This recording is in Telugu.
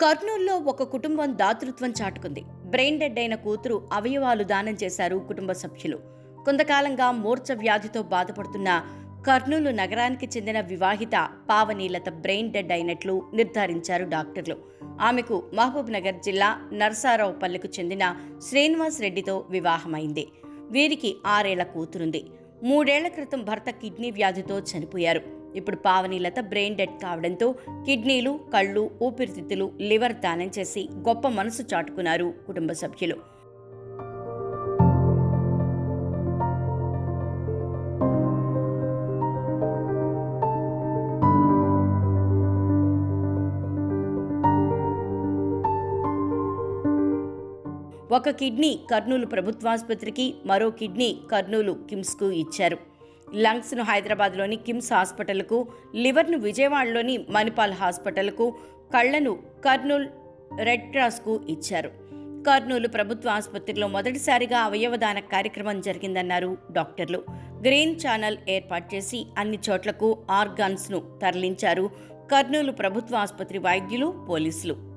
కర్నూలులో ఒక కుటుంబం దాతృత్వం చాటుకుంది. బ్రెయిన్ డెడ్ అయిన కూతురు అవయవాలు దానం చేశారు కుటుంబ సభ్యులు. కొంతకాలంగా మూర్ఛ వ్యాధితో బాధపడుతున్న కర్నూలు నగరానికి చెందిన వివాహిత పావనీలత బ్రెయిన్ డెడ్ అయినట్లు నిర్ధారించారు డాక్టర్లు. ఆమెకు మహబూబ్ నగర్ జిల్లా నర్సారావుపల్లికు చెందిన శ్రీనివాస్ రెడ్డితో వివాహమైంది. వీరికి ఆరేళ్ళ కూతురుంది. మూడేళ్ళ క్రితం భర్త కిడ్నీ వ్యాధితో చనిపోయారు. ఇప్పుడు పావనీలత బ్రెయిన్ డెడ్ కావడంతో కిడ్నీలు కళ్ళు ఊపిరితిత్తులు లివర్ దానం చేసి గొప్ప మనసు చాటుకున్నారు కుటుంబ సభ్యులు. ఒక కిడ్నీ కర్నూలు ప్రభుత్వాసుపత్రికి మరో కిడ్నీ కర్నూలు కిమ్స్కు ఇచ్చారు. లంగ్స్ను హైదరాబాద్లోని కిమ్స్ హాస్పిటల్కు లివర్ను విజయవాడలోని మణిపాల్ హాస్పిటల్కు కళ్ళను కర్నూల్ రెడ్ క్రాస్కు ఇచ్చారు. కర్నూలు ప్రభుత్వ ఆసుపత్రిలో మొదటిసారిగా అవయవదాన కార్యక్రమం జరిగిందన్నారు డాక్టర్లు. గ్రీన్ ఛానల్ ఏర్పాటు చేసి అన్ని చోట్లకు ఆర్గాన్స్ను తరలించారు కర్నూలు ప్రభుత్వ ఆసుపత్రి వైద్యులు పోలీసులు.